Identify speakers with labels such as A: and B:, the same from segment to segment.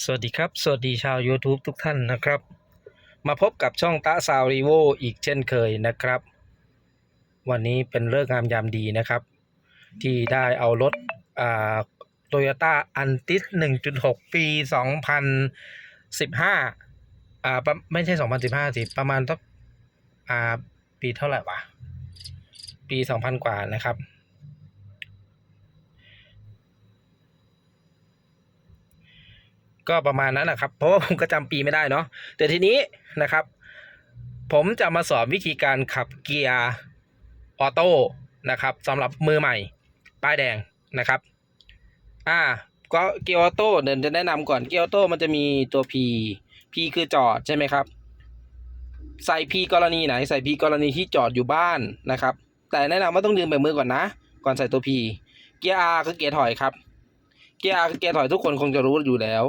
A: สวัสดีครับ สวัสดีชาว YouTube ทุกท่านนะครับ มาพบกับช่องตะซาวรีโวอีกเช่นเคยนะครับ วันนี้เป็นเลิกษ์งามยามดีนะครับ ที่ได้เอารถอ่าโตโยต้าอันติส1.6 ปี 2015 อ่าไม่ใช่ 2015 สิ ประมาณสักอ่าปีเท่าไหร่วะ ปี 2000 กว่านะครับ ก็ประมาณนั้นนะครับ เพราะว่าผมก็จำปีไม่ได้เนาะแต่ทีนี้นะครับ ผมจะมาสอนวิธีการขับเกียร์ออโต้นะครับสำหรับมือใหม่ ป้ายแดงนะครับ อ่า ก็เกียร์ออโต้เดี๋ยวจะแนะนำก่อนเกียร์ออโต้มันจะมีตัว P P คือจอดใช่ไหมครับ ใส่ P กรณีไหน ใส่ P กรณีที่จอดอยู่บ้านนะครับ แต่แนะนำว่าต้องดึงไปมือก่อนนะ ก่อนใส่ตัว P เกียร์ R คือเกียร์ถอยครับ เกียร์ R คือเกียร์ถอยทุกคนคงจะรู้อยู่แล้ว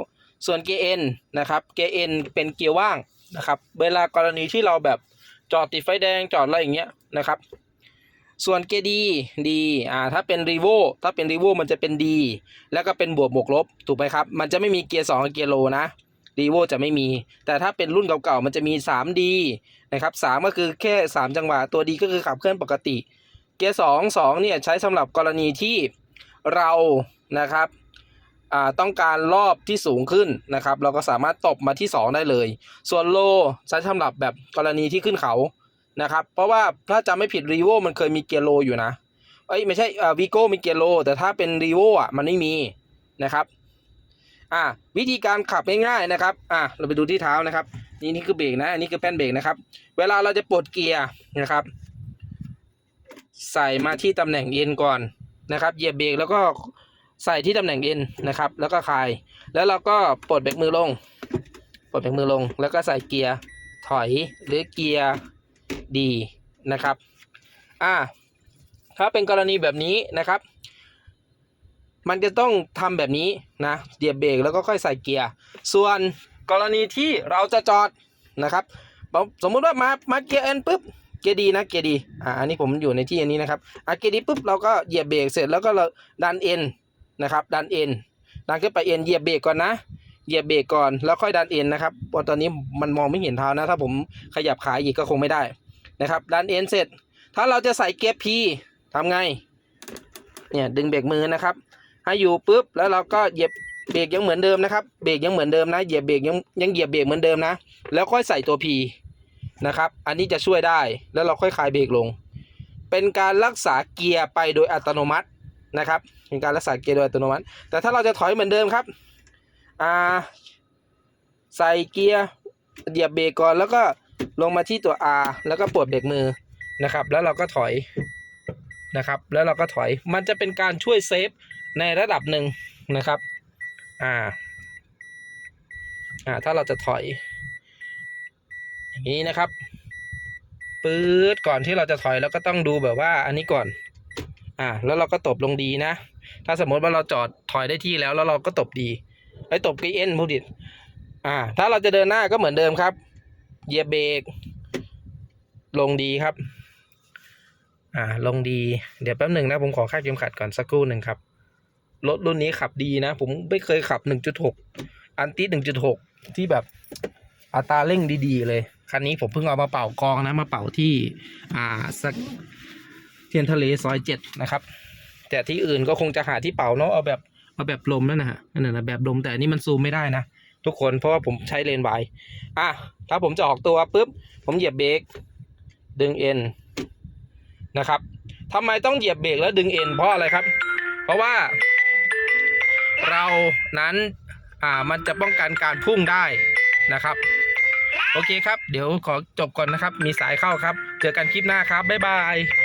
A: ส่วนเกียร์ N นะครับเกียร์ N เป็นเกียร์ว่างนะครับ เวลากรณีที่เราแบบจอดติดไฟแดงจอดอะไรอย่างเงี้ยนะครับ ส่วนเกียร์ D D อ่าถ้าเป็นรีโวถ้าเป็นรีโวมันจะเป็น D แล้วก็เป็นบวกบวกลบถูกไหมครับ มันจะไม่มีเกียร์2กับเกียร์โลนะรีโวจะไม่มี แต่ถ้าเป็นรุ่นเก่าๆมันจะมี 3D นะครับ3ก็คือแค่ 3 จังหวะตัว D ก็คือขับเคลื่อนปกติ เกียร์2 2เนี่ยใช้สำหรับกรณีที่เรานะครับ ต้องการรอบที่สูงขึ้นนะครับ เราก็สามารถตบมาที่ 2 ได้เลย ส่วนโลใช้สำหรับแบบกรณีที่ขึ้นเขานะครับ เพราะว่าถ้าจำไม่ผิดรีโวมันเคยมีเกียร์โลอยู่นะเอ้ยไม่ใช่อ่าวีโก้มีเกียร์โล แต่ถ้าเป็นรีโวอะมันไม่มีนะครับอ่าวิธีการขับง่ายๆนะครับอ่าเราไปดูที่เท้านะครับ นี่นี่คือเบรกนะอันนี้คือแป้นเบรกนะครับ เวลาเราจะปลดเกียร์นะครับ ใส่มาที่ตำแหน่งเอ็นก่อนนะครับเหยียบเบรกแล้วก็ ใส่ที่ตำแหน่งเอ็นนะครับ แล้วก็คลาย แล้วเราก็ปลดเบรกมือลง ปลดเบรกมือลง แล้วก็ใส่เกียร์ถอยหรือเกียร์ดีนะครับ อ่า ถ้าเป็นกรณีแบบนี้นะครับ มันจะต้องทำแบบนี้นะเหยียบเบรกแล้วก็ค่อยใส่เกียร์ ส่วนกรณีที่เราจะจอดนะครับสมมุติว่ามามาเกียร์เอ็นปุ๊บเกียร์ดีนะเกียร์ดี อ่า อันนี้ผมอยู่ในที่อันนี้นะครับ อะเกียร์ดีปุ๊บเราก็เหยียบเบรกเสร็จแล้วก็เราดันเอ็น นะครับ ดันเอ็นดันขึ้นไปเอ็นเหยียบเบรกก่อนนะเหยียบเบรกก่อนแล้วค่อยดันเอ็นนะครับเพราะตอนนี้มันมองไม่เห็นเท้านะ ถ้าผมขยับขาอีกก็คงไม่ได้นะครับ ดันเอ็นเสร็จ ถ้าเราจะใส่เกียร์พีทำไง เนี่ยดึงเบรกมือนะครับ ให้อยู่ปุ๊บแล้วเราก็เหยียบเบรกยังเหมือนเดิมนะครับ เบรกยังเหมือนเดิมนะ เหยียบเบรกยังยังเหยียบเบรกเหมือนเดิมนะ แล้วค่อยใส่ตัวพีนะครับ อันนี้จะช่วยได้ แล้วเราค่อยคลายเบรกลง เป็นการรักษาเกียร์ไปโดยอัตโนมัติ นะครับเป็นการรักษาเกียร์โดยอัตโนมัติ แต่ถ้าเราจะถอยเหมือนเดิมครับอ่าใส่เกียร์เหยียบเบรกก่อนแล้วก็ลงมาที่ตัว R แล้วก็ปลดเบรกมือนะครับ แล้วเราก็ถอยนะครับ แล้วเราก็ถอยมันจะเป็นการช่วยเซฟในระดับหนึ่งนะครับอ่าอ่าถ้าเราจะถอย อย่างนี้นะครับปื๊ดก่อนที่เราจะถอยเราก็ต้องดูแบบว่าอันนี้ก่อน อ่าแล้วเราก็ตบลงดีนะ ถ้าสมมติว่าเราจอดถอยได้ที่แล้วแล้วเราก็ตบดีไอ้ตบกีเอ็นพูดดิอ่า ถ้าเราจะเดินหน้าก็เหมือนเดิมครับเหยียบเบรกลงดีครับ อ่า ลงดี เดี๋ยวแป๊บหนึ่งนะผมขอคาดเข็มขัดก่อนสักครู่หนึ่งครับ รถรุ่นนี้ขับดีนะ ผมไม่เคยขับ 1.6 อันติ1.6 ที่แบบอัตราเร่งดีๆเลย คันนี้ผมเพิ่งเอามาเป่ากองนะ มาเป่าที่ อ่าสัก ทียนทะเลซอยเจ็ดนะครับ แต่ที่อื่นก็คงจะหาที่เป่าเนาะเอาแบบเอาแบบลมนั่นนะฮะนั่นนะแบบลมแต่อันนี้มันซูมไม่ได้นะทุกคนเพราะว่าผมใช้เลนส์วอะถ้าผมจะออกตัวปุ๊บผมเหยียบเบรกดึงเอ็นนะครับทำไมต้องเหยียบเบรกแล้วดึงเอ็นเพราะอะไรครับ เพราะว่า เรานั้นอ่ามันจะป้องกันการพุ่งได้นะครับโอเคครับ เดี๋ยวขอจบก่อนนะครับ มีสายเข้าครับ เจอกันคลิปหน้าครับ บ๊ายบาย